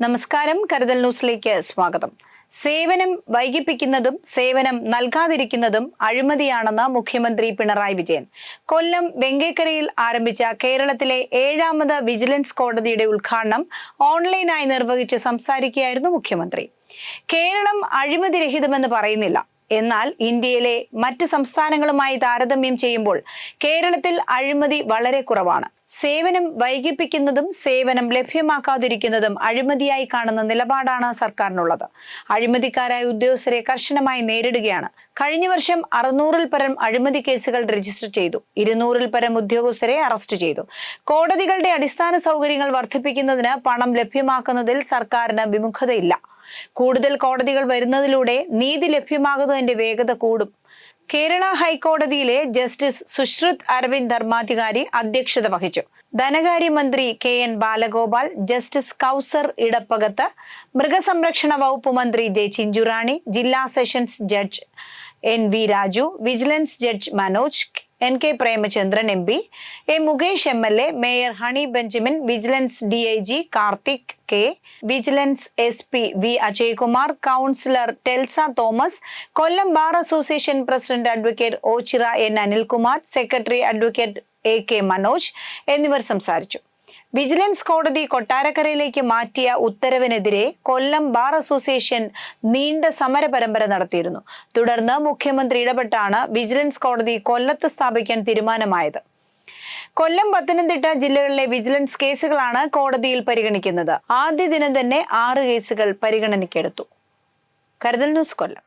നമസ്കാരം. കരുതൽ ന്യൂസിലേക്ക് സ്വാഗതം. സേവനം വൈകിപ്പിക്കുന്നതും സേവനം നൽകാതിരിക്കുന്നതും അഴിമതിയാണെന്ന് മുഖ്യമന്ത്രി പിണറായി വിജയൻ. കൊല്ലം വെങ്കേക്കരയിൽ ആരംഭിച്ച കേരളത്തിലെ ഏഴാമത് വിജിലൻസ് കോടതിയുടെ ഉദ്ഘാടനം ഓൺലൈനായി നിർവഹിച്ച് സംസാരിക്കുകയായിരുന്നു മുഖ്യമന്ത്രി. കേരളം അഴിമതിരഹിതമെന്ന് പറയുന്നില്ല. എന്നാൽ ഇന്ത്യയിലെ മറ്റ് സംസ്ഥാനങ്ങളുമായി താരതമ്യം ചെയ്യുമ്പോൾ കേരളത്തിൽ അഴിമതി വളരെ കുറവാണ്. സേവനം വൈകിപ്പിക്കുന്നതും സേവനം ലഭ്യമാക്കാതിരിക്കുന്നതും അഴിമതിയായി കാണുന്ന നിലപാടാണ് സർക്കാരിനുള്ളത്. അഴിമതിക്കാരായ ഉദ്യോഗസ്ഥരെ കർശനമായി നേരിടുകയാണ്. കഴിഞ്ഞ വർഷം അറുന്നൂറിൽ പരം അഴിമതി കേസുകൾ രജിസ്റ്റർ ചെയ്തു. ഇരുന്നൂറിൽ പരം ഉദ്യോഗസ്ഥരെ അറസ്റ്റ് ചെയ്തു. കോടതികളുടെ അടിസ്ഥാന സൗകര്യങ്ങൾ വർദ്ധിപ്പിക്കുന്നതിന് പണം ലഭ്യമാക്കുന്നതിൽ സർക്കാരിന് വിമുഖതയില്ല. കൂടുതൽ കോടതികൾ വരുന്നതിലൂടെ നീതി ലഭ്യമാകുന്നതിന്റെ വേഗത കൂടും. കേരള ഹൈക്കോടതിയിലെ ജസ്റ്റിസ് സുശ്രുത് അരവിന്ദ് ധർമാധികാരി അധ്യക്ഷത വഹിച്ചു. ധനകാര്യമന്ത്രി K N Balagopal justice Kauser Edappakath മൃഗസംരക്ഷണ വകുപ്പ് മന്ത്രി ജെ ചിഞ്ചുറാണി ജില്ലാ sessions judge N V Raju vigilance judge Manoj N K Premachandran M P A Mukesh M L A mayor Honey Benjamin vigilance D I G Karthik K vigilance S P V Ajaykumar councillor Telsa Thomas Kollam bar association president advocate Ochira N Anilkumar secretary advocate A K Manoj എന്നിവർ സംസാരിച്ചു. Vigilance കോടതി കൊട്ടാരക്കരയിലേക്ക് മാറ്റിയ ഉത്തരവിനെതിരെ കൊല്ലം bar association നീണ്ട സമര പരമ്പര നടത്തിയിരുന്നു. തുടർന്ന് മുഖ്യമന്ത്രി ഇടപെട്ടാണ് വിജിലൻസ് കോടതി കൊല്ലത്ത് സ്ഥാപിക്കാൻ തീരുമാനമായത്. കൊല്ലം പത്തനംതിട്ട ജില്ലകളിലെ വിജിലൻസ് കേസുകളാണ് കോടതിയിൽ പരിഗണിക്കുന്നത്. ആദ്യ ദിനം തന്നെ ആറ് കേസുകൾ പരിഗണനയ്ക്കെടുത്തു. കരുതൽ ന്യൂസ് കൊല്ലം.